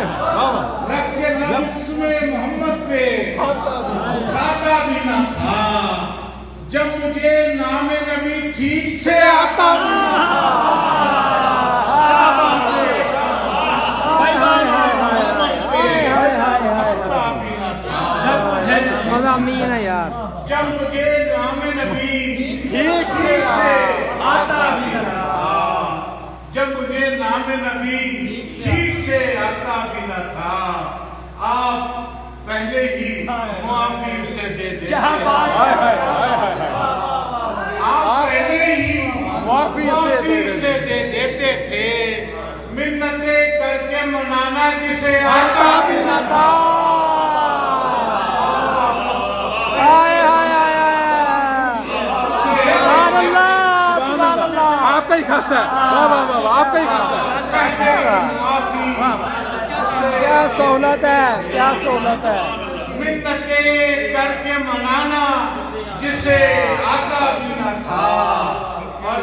رکھ کے لفظ میں محمد پہ۔ کھاتا بھی نہ تھا۔ جب مجھے نام نبی ٹھیک سے آتا جب مجھے نام نبی معافی سے دے دیتے تھے۔ منتیں کر کے منانا جسے جی آتا۔ بھی نہ تھا۔ کیا سہولت ہے کیا سہولت ہے۔ منتیں کر کے منانا جسے جی آتا بھی نہ تھا۔ اور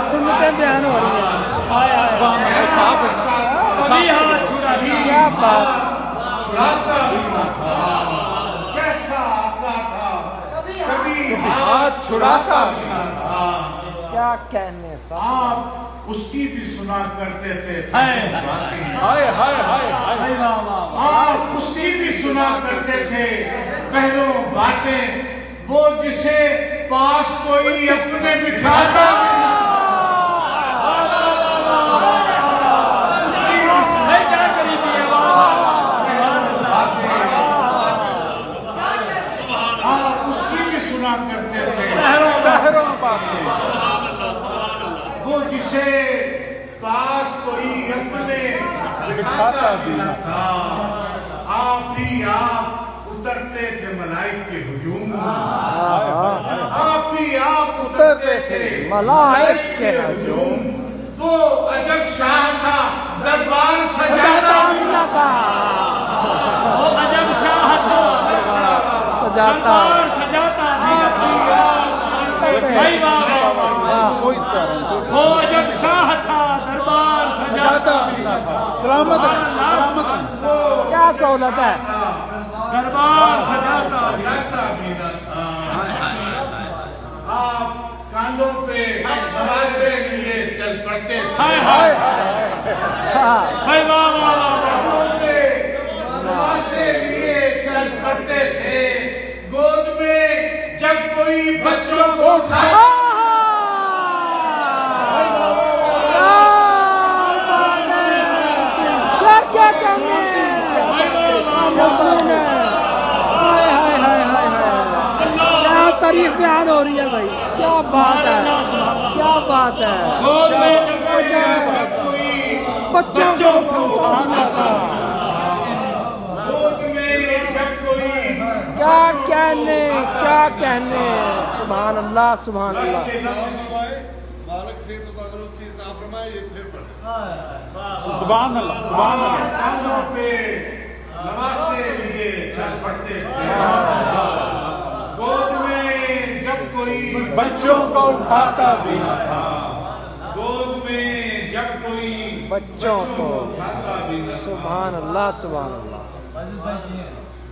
ਸੁਣ ਤੇ ਬਿਆਨ ਹੋ ਰਹੀ ਹੈ ਹਾਏ ਹਾਏ ਵਾਹ ਮੈਂ ਸਾਫ਼ ਕਦੀ ਹੱਥ کیا چھڑاتا بھی نہ تھا کیسا آتا تھا کبھی ہاتھ چھڑاتا بھی نہ تھا کیا کہنے سے آپ اس کی بھی سنا کرتے تھے آپ اس کی بھی سنا کرتے تھے۔ پہلو باتیں۔ وہ جسے پاس کوئی اپنے بٹھاتا بھی نہ کاش کوئی رب نے بھی نہ تھا۔ آپ ہی آپ اترتے تھے ملائک کے ہجوم۔ آپ ہی آپ اترتے تھے ملائک کے ہجوم۔ وہ عجب شاہ تھا دربار سجاتا ہوا تھا۔ وہ عجب شاہ تھا۔ سجاتا۔ دربار سجاتا ہوا تھا۔ بھائی بابا۔ فوج شاہ تھا دربار سجاتا سلامت کیا سہولت ہے؟ دربار سجاتا آپ کاندھوں پہ لیے چل پڑتے ہائے ہائے۔ ہائے واہ واہ واہ پہ لیے چل پڑتے تھے۔ گود میں جب کوئی بچوں کو اٹھایا ہو رہی ہے بھائی؟ کیا بات ہے؟ کیا بات ہے؟ بچوں کو کیا کہنے؟ کیا کہنے؟ سبحان اللہ سبحان اللہ سبحان اللہ سبحان اللہ بچوں کو اٹھاتا بھی نہ تھا۔ گود میں جب کوئی بچوں کو اٹھاتا بھی نہ تھا۔ سبحان اللہ سبحان اللہ۔